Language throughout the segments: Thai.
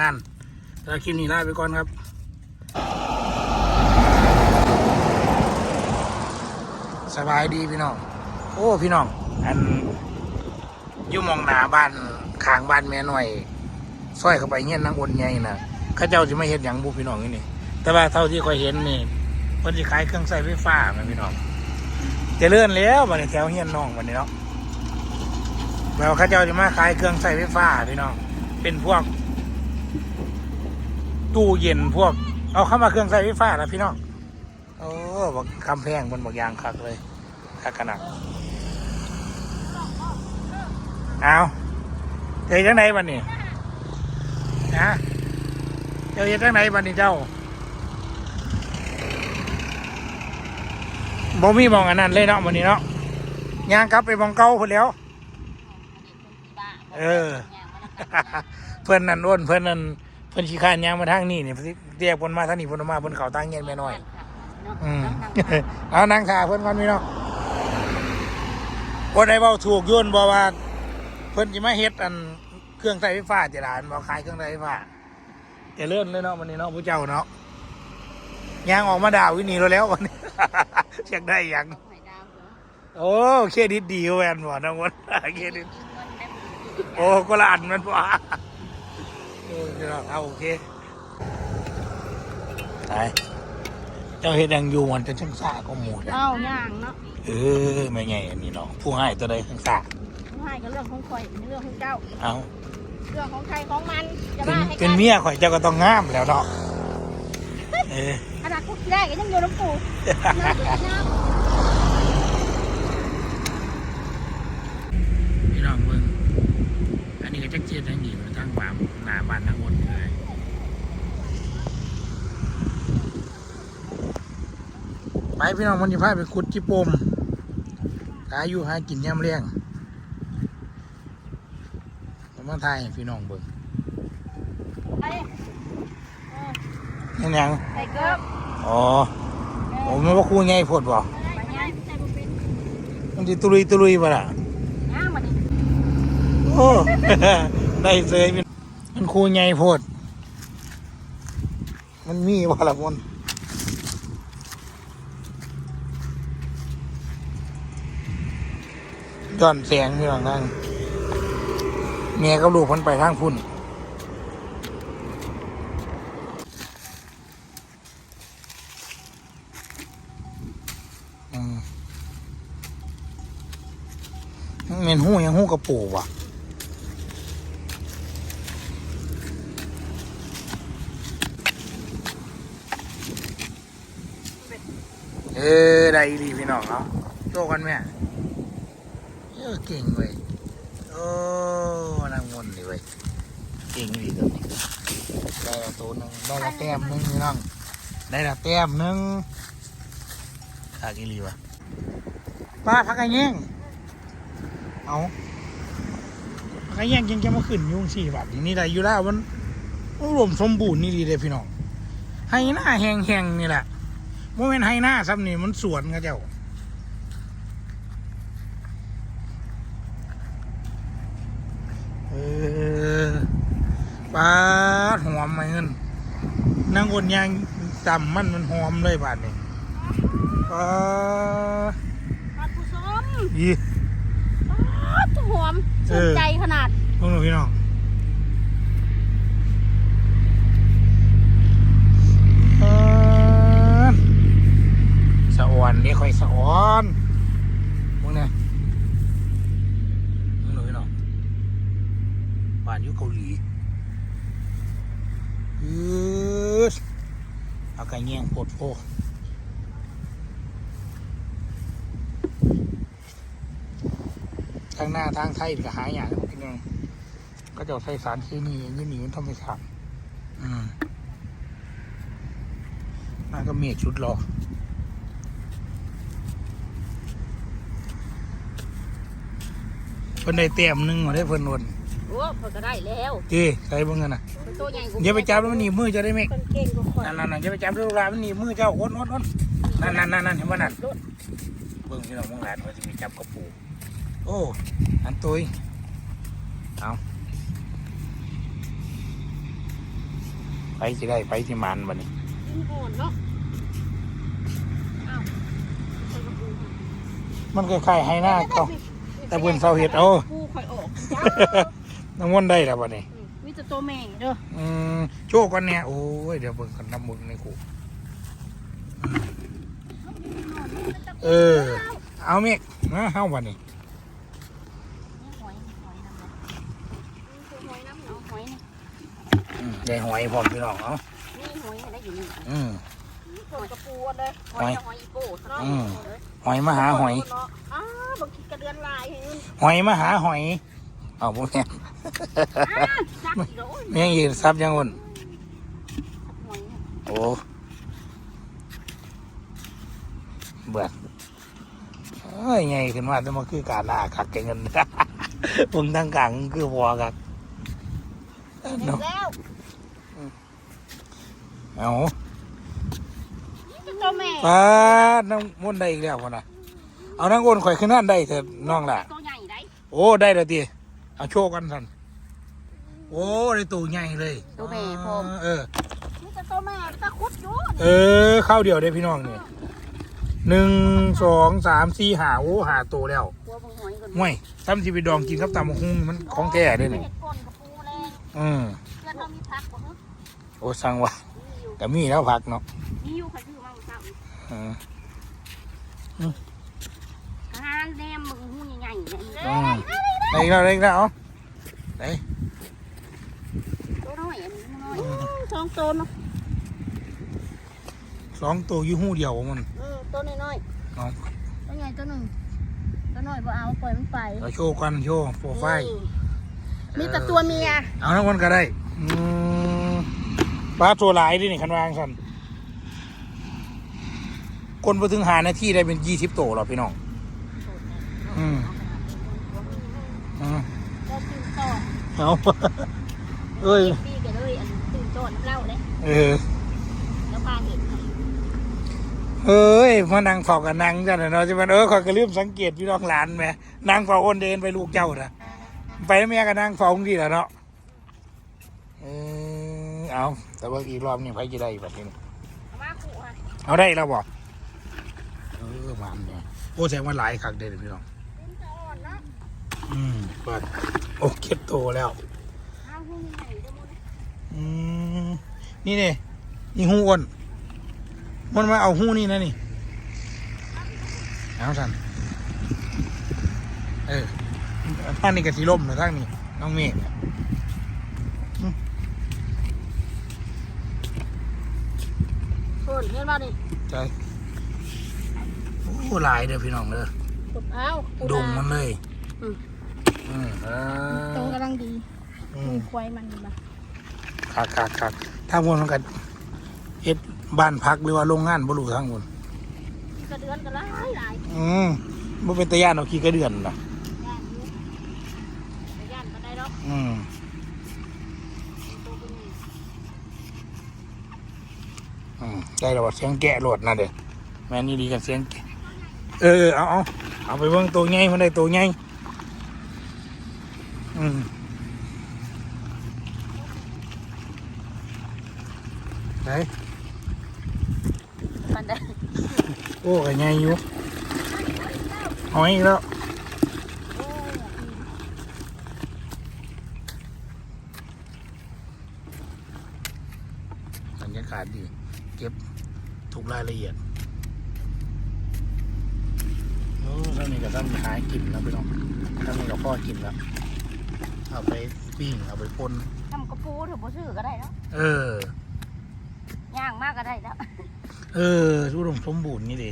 งานแต่คลิปนี้ลาไปก่อนครับสบายดีพี่น้อง โอ้พี่น้อง อันยุ่มองหนาบ้านขางบ้านแม่หน่อยซอยเข้าไปเงี้ยนางอนใหญ่น่ะข้าเจ้าจะไม่เห็นอย่างบุพี่น้องนี่นี่ แต่ว่าเท่าที่คอยเห็นนี่เพิ่นสิขายเครื่องใช้ไฟฟ้าแม่พี่น้องเจะเลื่อนแล้วบัดนี้แถวเฮียนน้องบัดนี้เนาะแล้วข้าเจ้าจะมาขายเครื่องใช้ไฟฟ้าพี่น้อง เป็นพวก ตู้เย็นพวก เอาเข้ามาเครื่องใช้ไฟฟ้าแล้วพี่น้องโอ้บักคำแพงบนบักยางคักเลยคักขนาดเอาเจอจังไหนบันนี้นะเจอจังไหนบันนี้เจ้าบ่มีมองอันนั้นเลยเนาะบันนี้เนาะยางกลับไปมองเก่าคนแล้ว เออ เพื่อนนั่นอ้วนเพื่อนนั่น เพื่อนขี้ข้านยางมาทางนี่นี่เรียกเพิ่นมาทางนี้เพิ่นมาเพิ่นเขาตั้งเงียนแม่น้อย อืม เอานั่งขาเพื่อนก่อนพี่น้องคนใดเบาถูกโยนบอกว่า เพิ่นจะมาเฮ็ดอันเครื่องใช้ไฟฟ้าจะร้านบอกขายเครื่องใช้ไฟฟ้าจะเลื่อนเลยเนาะวันนี้เนาะผู้เจ้าเนาะยางออกมาด่าวินีเราแล้ววันนี้ อยากได้หยัง โอ้เครดิตดีแวนบ่น้องวันเครดิตโอ้ก็ละอันมันป่ะเออ พี่น้องเอาโอเคไปเจ้าเฮ็ดหยังอยู่มันจะช่างซ่าก็หมูเลยเอ้าย่างเนาะเออไม่ไงอันนี้เนาะผู้ให้ตัวใดข้างซ่าให้ก็เรื่องของข่อยเรื่องของเจ้า เอาเรื่องของใครของมันจะเป็นมาให้เป็กันนเมียข่อยเจ้าก็ต้องงามแล้วเนาะเออขนาดคุกแรกยังอยู่น้ำปูน้ำน้ำพี่น้องเบิ่งอัน นี้ก็จักเจียดทั้งหญิงทั้งบ่ามหน้าบ้านทั้งหมดเลยไปพี่น้องมันจะพาไปขุดจิปมหาอยู่หากินย่ำเลี้ยงผมมาถ่ายให้พี่น้องเบิ่งไปยังยังไปเกิบอ๋อผมมันว่าครูไงพดบ่ไปไงแต่บุเป็นมันจะตุลุยตุลุยป่ะล่ะย่างมาดิโอ้ ได้เลยพี่มันครูไงโพด มันมีว่าละมันย้อนแสงพี่น้องนั่งเมียกับลูกมันไปทางพุ่นอืมมันเป็นหูยังหูกระปูว่ะ เออ ได้ดีพี่น้องเนาะโชว์กันแม่เออเก่งเว้ยโอ้นางมนี่เว้ยเก่งดีตัวนี้ได้ละตัวหนึ่งได้ละแต้มหนึ่งพี่น้องได้ละแต้มหนึ่งขากิลีวะป้าพักกันแย่งเอาพักกันแย่งยังจะมาขึ้นยุ่งสี่บาทนี้ได้อยู่แล้วมันรวมสมบูรณ์นี่ดีเลยพี่น้องให้หน้าแห้งๆนี่แหละ โมเมนไฮหน้าซ้ำนี่มันสวนกับเจ้าเออปลาดหอมไหมเงินนางคนยางจำมันมันหอมเลยบาดนี้ปลาปลาผู้ชมอีปลาตัวหอมสนใจขนาดพวกหนูพี่น้องปลาดสะอ่อนนี่ค่อยสะอ่อนพวกเนี่ยพวกหนูพี่น้องบ้านอยู่เกาหลีอือเอาไก่แง่งโพดโพ ทางหน้าทางไทยก็หายอย่างพี่น้องก็จะใช้สารเคมีอย่างนี้หนีมันธรรมชาติอืมน่าก็เมียชุดรอเพิ่นได้เต็มหนึงมาได้เพิ่นนวลโอ้เพิ่นก็ได้แล้วจีใส่เบิ่งกันน่ะเป็นตัวใหญ่อย่าไปจับแล้วมันหนีบมือจะได้ไหมเพิ่นเก่งกว่าข่อยนั่นนั่นนั่นอย่าไปจับลูกหลานมันหนีบมือเจ้าโอนโอนโอนนั่นนั่นนั่นนั่นเห็นป่ะนั่นโดดเบิ่งพี่น้องมองหลานว่าจะมีจับกระปู โอ้อันตุยเอาไปสิได้ไปที่มันบัดนี้ดินอ่อนเนาะอ้าวใส่กระปูมันคล้ายๆให้หน้าเขาแต่เพิ่นเซาเฮ็ดเอาปูข่อยออกจ้าน้ำมนต์ได้แล้วบัดนี้มีแต่ตัวแม่เด้ออืมโชว์ก่อนเนี่ยโอ้ยเดี๋ยวเบิ่งกันน้ำมึงในกูเออ เอาเมฆมาเฮาบัดนี้ หอยหอยน้ำหอยน้ำเนาะหอยนี่ อืม ได้หอยพร้อมพี่น้องเอานี่หอยได้อยู่นี่อืมหอยกระปูเลยหอยหอยอีโป้เนาะอืมหอยมาหาหอยอ้าบางทีกระเดือนลายให้มันหอยมาหาหอยเอาพวกนี้อ้าจักอีกแล้วโอ้ยแม่งยืนซับยังอุ่นหอยเนี่ยโอ้เบื่อเอ้ยไงขึ้นมาแต่มาคือการลาคักแกเงินมึงตั้งกลางคือพอกักเห็นเนาะแล้ว เอานี่เป็นตัวแม่ปาดน้ำมันต์ได้อีกแล้วพ่อนะเอานั่งอ้นข่อยขึ้นนั่นได้เถอะน้องล่ะ ตัวใหญ่ได้โอ้ได้แล้วทีเอาโชว์กันสันโอ้ได้ตัวใหญ่เลยตัวแม่พร้อม เออ นี่เป็นตัวแม่ตะคุดอยู่เออข้าวเดียวได้พี่น้องเนี่ยหนึ่งสองสามสี่หาโอ้หาตัวแล้วตัวบางหอยกันห่วยทำจีไปดองกินครับตำบักหุงมันของแก่เด้วยนี่เห็ดก้นกระปูแรงอืมเพื่อนเรามีพักบ่ฮะโอ้สั่งว่า มีอยู่แต่มีแล้วผักเนาะมีอยู่ใครซื้อมาเจ้าอืมอาหารแนมมึงหูใหญ่ๆเนี่ยอืมได้อีกแล้วได้อีกแล้วเอาได้ ตัวน้อยอันนี้น้อยสองตัวเนาะสองตัวอยี่หูเดียวมันอืมตัวน้อยเอาๆตัวใหญ่ตัวหนึ่งตัวน้อยบ่เอาปล่อยมันไปเราโชว์กันโชว์โปรไฟล์ มีแต่ตัวเมีย เอาทั้งวันก็ได้ อืม ปลาตัวหลายดินี่คันวางสันคนไปถึงหานาที่ได้เป็นยี่สิบตัวหรอพี่น้อง อืมอืมก็ตื่นต่อเอาเอ้ยพี่กันเลยอันตื่นต่อน้ำเล้าเลยเออแล้วปลาเห็ดเอ้ยมานั่งเฝ้ากับนางจ้ะเนาะจะมันเออขอยก็ลืมสังเกตพี่น้องหลานแหม่นางเฝ้าอ้นเดินไปลูกเจ้านะไปแล้วแม่ก็นางเฝ้าองดีแหละเนาะเออ เอา แต่ว่าอีกรอบนี่ไปจะได้แบบนี้เอามาขู่ค่ะเอาได้แล้วบ่เออมามเนี่ยโอ้แสดงว่าหลายคักเด้อพี่น้องเป็นจะอ่อนเนาะอืมเปิดโอ้เก็บโตแล้วข้าวหูใหญ่จะหมดอืมนี่เนี่ยนี่หูอ้นมันมาเอาหูนี่นะนี่เอาสันเออท่างนี้กะสีล่มหรือท่างนี้น้องเมฆ นี่ยเพิ่นเห็นป่ะนี่ใจโอ้หลายเด้อพี่น้องเด้อขุดเอาขุดงมันเลยอืม อืมเอตรงอกำลังดีอืมึมงควายมันมาคักคักคักถ้ามันกันเฮ็ดบ้านพักหรือว่าโรงงานบ่รู้ทั้งหมดกระเดือนก็หลายหลายอืมบ่เป็นตะย่านเอาขี้กระเดือนน่ะย่านอยู่แต่ย่านก็ได้ดอกอืม ตัวเป็นนี่ อืม ได้แล้วว่าเสียงแกะโหลดนะเด้อแม่นี่ดีกันเสียงแกะเออเอาเอาเอาไปเบิ่งตัวใหญ่มันได้ตัวใหญ่อืมไหนมันได้โอ้ก็ใหญ่อยู่หอยอีกแล้วโอ้บรรยากาศดี เก็บทุกรายละเอียดโอ้ท่านนี้ก็ท่านหากินแล้วพี่น้องท่านนี้ก็พ่อกินแล้วเอาไปปิ้งเอาไปปนทำกระปูถือบ่ซื้อก็ได้แล้วเออย่างมากก็ได้แล้วเออทุดมสมบูรณ์นี่ดิ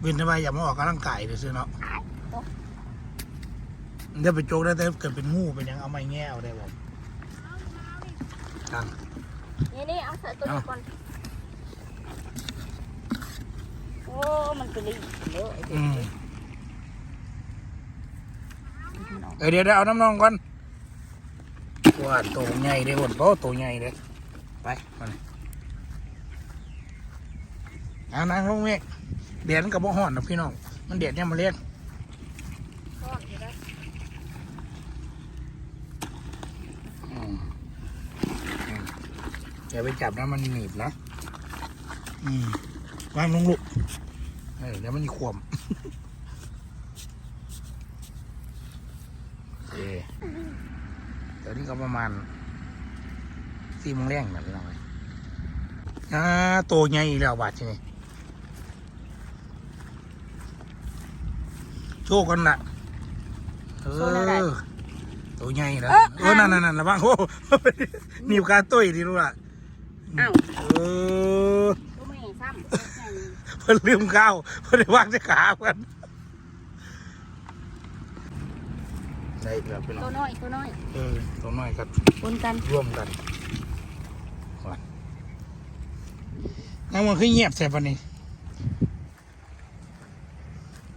เว้นทำไมอย่ามาออกกำลังกายเลยซื้อเนาะเดี๋ยวไปโจกได้แต่เกิดเป็นงูเป็นหยังเอาไม้แง่เอาได้บ่ตัง นี่นี่เอาใส่ตัวนี้ก่อน โอ้ มันกระดิ่งเยอะไอ้เด็อืกมเออเดี๋ยวเดี๋ยวเอาน้ำนองก่อนว่าโตใหญ่เลยบนโตโตใหญ่เลยไปมาเลยเอานางลงเมฆเดียนกับบ่ห่อนนะพี่น้อง มันเดียดเนี่ยมาเรียก ทอดอยู่ได้ อืมอืมอย่าไปจับนะมันหนีบนะ อืมวางลงลูกเออเดี๋ยวมันจะขวมโอเคเดี๋ยวนี้ก็ประมาณสี่โมงแรงนะพี่น้องเอ้ยอ่าโตใหญ่อีกแล้วบาทที่นี่โชว์กันละเอโชว์หน่อยได้อตัวใหญ่แล้วเอ้อเออนั่นนั่นนั่นระวังโอ้หนีบกาตุ้ยดีรู้ล่ะ อ้าวเออตัวไม่ซ้ำเพิ่นลืมข้าวเพิ่นได้วางที่ขาเพิ่นได้อีกแล้วพี่น้อตัวงน้อยตัวน้อยเออตัวน้อยก็ปนกันร่วมกันก่อนนั่งมันคือเงียบแซ่บวันนี้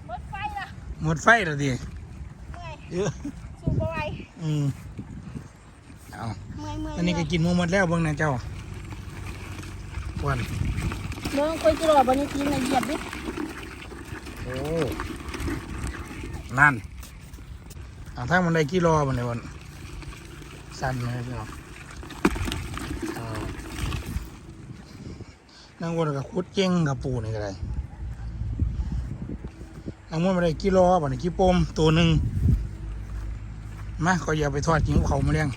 รถไฟล่ะหมดไฟแล้วดิเมื่อยเยอะสูบบ่ไหวอืมเอาเมื่อยเมื่อยอันนี้ก็กินหมูหมดแล้วเบิ่งนะเจ้า วันเมื่อคุยจิรอบันนี้กินละเอียดดิโอ้นั่นอ่าถ้ามันได้กี่รอบันในวันสั้นเลยพี่น้องอ่านั่งวนกับคุดเจ้งกับปูนี่ก็ได้นั่งวนมาได้กี่รอบันนี้กี่ปมตัวหนึ่งมาก็อย่าไปทอดกินกับเขามาเลี้ยง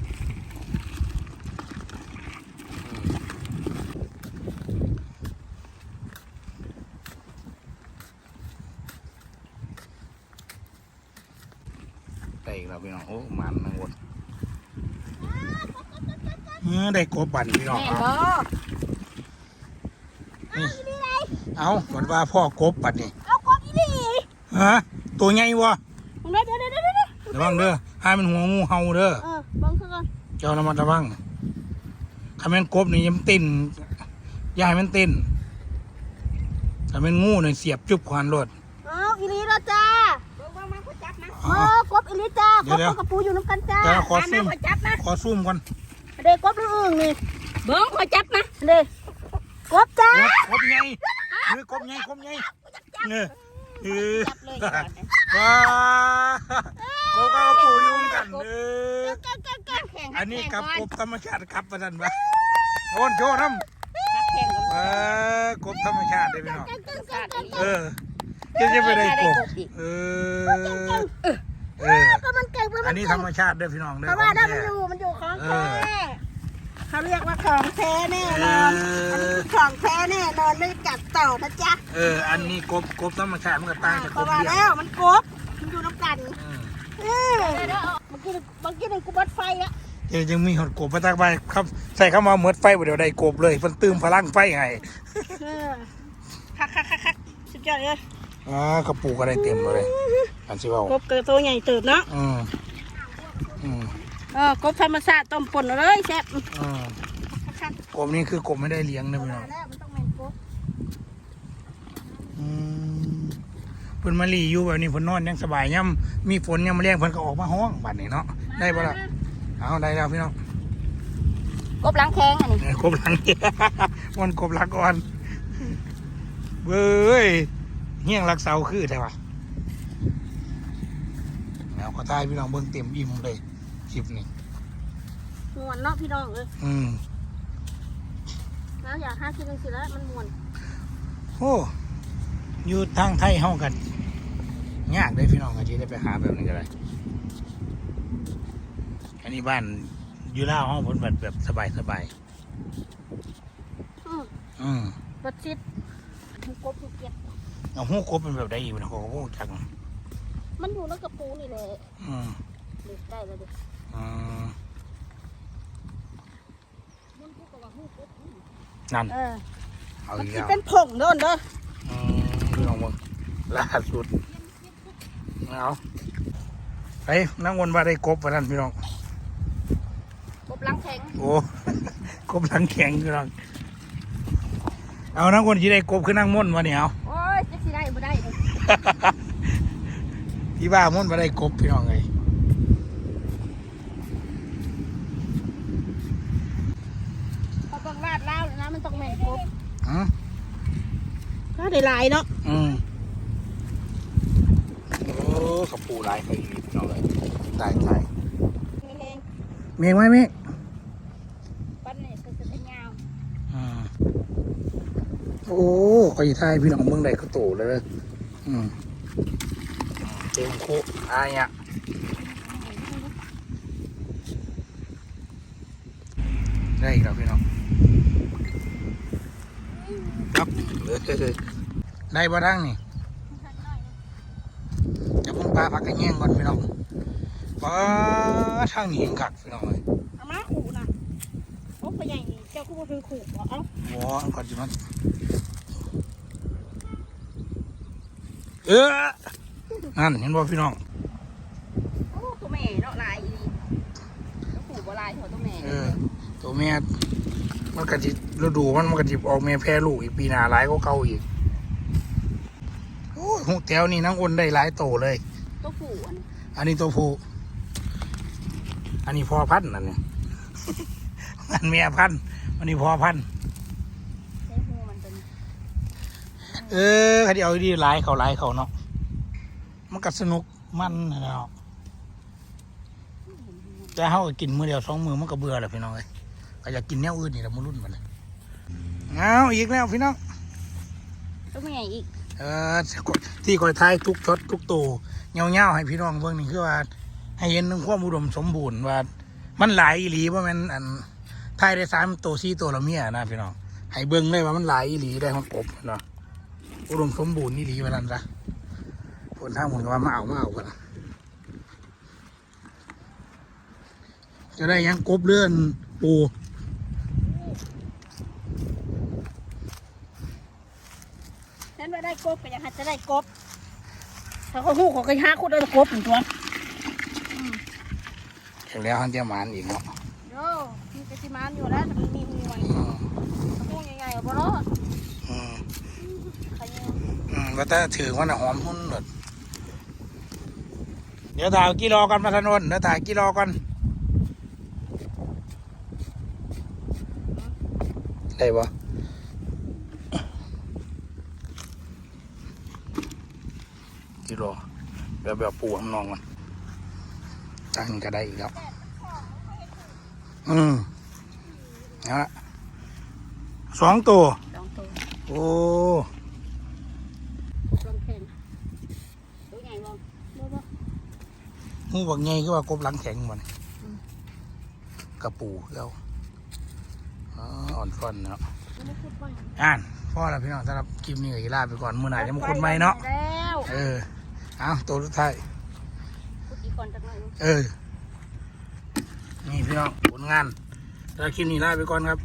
ได้อีกแล้วพี่น้อง โอ้ มันนั่งวนเออ ได้กบบันพี่น้องแม่เอาบ่เอาเหมือนว่าพ่อกบบัดนี่เอากบอีหลีฮะตัวใหญ่วะเดี๋ยวเดี๋ยวเดี๋ยวเดี๋ยวเดี๋ยวระวังเด้อให้มันหัวงูเห่าเด้อเออเบังคือกันเจ้าระมัดระวังถ้าแม่นกบนี่ยังเต้นอย่าให้มันเต้นถ้าแม่นงูเนี่ยเสียบจุบขวานรถเอาอีหลีแล้วจ้าเบิ่งมาขอจับนะอ๋อเออกบอีหลีจ้าเดี๋กยวบเดี๋ยวกับปูอยู่น้ำกันจ้าเดี๋ยวขอซูมมาขอจับนะขอซูมก่อน เด็กกบหรืออึ่งนี่เบิ้งขอจับนะเด็กกบจ้ากบกบใหญ่เออกบใหญ่กบใหญ่เออเออจับเลยก่อนนะว้ากบกับปูยุ่งกันเออแกล้งแกล้งแกล้งแข่งอันนี้กับกบธรรมชาติครับประจันวะโอนโชว์น้ำแข่งกันเออกบธรรมชาติได้พี่น้องแกล้งแกล้งแกล้งแกล้งเออจะจะไปได้กบเออ เออก็มันเก่งเพราะอัมันนนี้เก่ธรงรมชาติเด้อพี่น้องเด้อเพราะว่าของถ้าแท้มันอยู่มันอยู่ของเอแท้อเขาเรียกว่าของแท้แน่นอนอั นนี้คือของแท้แน่นอนไม่กัดต่อนะจ๊ะเออ อันนี้กบกบธรรมชาติมันก็ต่างจากเพกราะบว่าเลี้ยแล้งวมันกบมันอยู่น้ำกันอืมเออเมื่อกี้เมื่อกี้หนึ่งกูบัดไฟอะเดี๋ยวยังมีหดกบมาตักไปครับ ใส่เข้ามาเหมือนไฟบ่เดี๋ยวได้กบเลยเพิ่นตื้มพลังไฟให้เออคักคักคักคักสุดยอดเลย อ่ากระปูก็ได้เต็มเลยอันสิเว้ากบเกิดตัวใหญ่เติบเนาะอืมอืมเออกบธรรมชาติต้มป่นเอาเลยแซ่บอืมคักกบนี่คือกบไม่ได้เลี้ยงนะพี่น้องแล้วมันต้องแม่นกบอืมเพิ่นมาลีอยู่แบบนี้เพิ่นนอนยังสบายย่ำมีฝนย่ำมาเลี้ยงเพิ่นก็ออกมาห้องบัดนี้เนาะได้บ่ล่ะเอาได้แล้วพี่น้องกบล้างแข้งอันนี้เออกบหลังมันกบหลังก่อนเว้ย เฮี้ยงรักเสาคือใช่ปะแล้วก็ทายพี่น้องเบิ่งเต็มอิ่มเลยคลิปนี้ม่วนเนาะพี่น้องเอ้ยอืมแล้วอยากหากินจังซี่แล้วมันม่วนโอ้อยู่ทางไทยเฮากันยากเลยพี่น้องก็ที่ได้ไปหาแบบนี้ก็ได้อันนี้บ้านอยู่ลาวเฮาเพิ่นแบบแบบสบายสบายอืมๆอืมบัดชิดมันกบอยู่เก็บ เอาหูกบเป็นแบบใดอีกนะเขาก็บ่รู้จักมันอยู่ในกระปูนี่แหละอืมเด็กได้แล้วเด็กอืมมันพูดกับว่าฮู้กบนั่นเออเอามันอีกสิแล้วเป็นผงโดนเด้ออืมพี่น้องมึงล่าสุดเอาไปนั่งวนมาได้กบวันนั้นพี่น้อง กบล้างแข้งโอ้ กบหลังแข็งพี่น้อง เอานั่งวนที่ได้กบคือนั่งม่วนมาเนี่ยเอา โอ้ยจักสิได้บ่ได้เด้อ พี่บ้าม่วนมาได้กบพี่น้องเลยพอต้องลาดแล้วนะมันต้องแม่นกบอืมก็ได้หลายเนาะอืมโอ้กระปูลายไปอีกพี่น้องเลยตายตายมีแรงเมฆไหมเมฆปั้นนี่คือจะเป็นยาวโอ้ก็อีทายพี่น้องเมืองใดก็โตเลยเว้ยอืม เต็มโคอายอะได้อีกแล้วพี่น้องครับได้บ่ดังนี่จะพุ่งปลาพักกระแยงก่อนพี่น้องป้าทางนี้เองคักพี่น้อ นะโอ้ไปใหญ่เจ้าคู่คือขู่บ่เอ้าว้าก่อนจิมันเออนั่นเห็นบ่พี่น้องโอ้ตัวแม่เนาะลายอีแล้วขู่บ่ลายเท่าตัวแม่เออตัวแม่มันกระจิฤดูมันมันกระจิออกแม่แพร่ลูกอีกปีหน้าหลายก็เก่าอีกโอ้ยหูแถวนี่นังอ้นได้หลายโตเลย ตัวขู่อันนี้อันนี้ตัวผู้อันนี้พ่อพันธุ์นั่นเนี่ยอันเมียพันธุ์อันนี้พ่อพันธุ์ใช้หูมันเป็นเออเขาที่เอาดีหลายเขาหลายเขาเนาะ มันก็สนุกมันนะเนาะแต่เขาก็กินมือเดียวสองมือมันก็เบื่อแหละพี่น้องเอ้ยก็อยากกินแนวอื่นนี่แหละมือรุ่นมันเลยเอาอีกแล้วพี่น้องตัวแม่อีกเออที่คอยทายทุกช็อตทุกตัวเงาเงาๆให้พี่น้องเบิ่งนี่คือว่า ให้เห็นถึงความอุดมสมบูรณ์ว่า มันหลายอีหลีว่ามันอันทายได้สามตัวสี่ตัวละเมียนะพี่น้องให้เบิ่งเลยว่ามันหลายอีหลีได้ของกบเนาะอุดมสมบูรณ์อีหลีว่านั้นละ ผลทางหมุนก็ว่ามาเอามาเอากันนะจะได้หยังกบเลื่อนปูนั่นว่าได้กบก็ยังหัดจะได้กบถ้าเขาหูเขาก็หาคุดได้กบถึงตัวเสร็จแล้วหันเจียหมานอีกเนาะโย่มีกระชิมานอยู่แล้วแต่มันมีหูไว้อืมหูใหญ่ๆบ่รอดอืมขยันอืมก็แต่ถือว่าน่ะหอมหุ่นหมด เดี๋ยวถ่ายกี่รอกันมาถนนเดี๋ยวถ่ายกี่รอกันได้ปะกี่รอแบบแบบปูทำนองมันตั้งก็ได้อีกแล้วอืมนะฮะสองตัวสองตัว โอ้ ลองแข่งตัวใหญ่บ่บ่บ่ หูบักไงก็ว่ากบหลังแข็งมันอืมกระปูเราอ๋ออ่อนฟ้อนเนาะไม่คุดไว้อ่านพ่อแล้วพี่น้องสำหรับคลิปนี้ก็อีลาไปก่อนมื้อหน้าจะมาคุดใหม่เนาะแล้วเออเอาตัวสุดท้ายคุดอีกก่อนจักหน่อยนึงเออนี่พี่น้องผลงานสำหรับคลิปนี้ลาไปก่อนครับ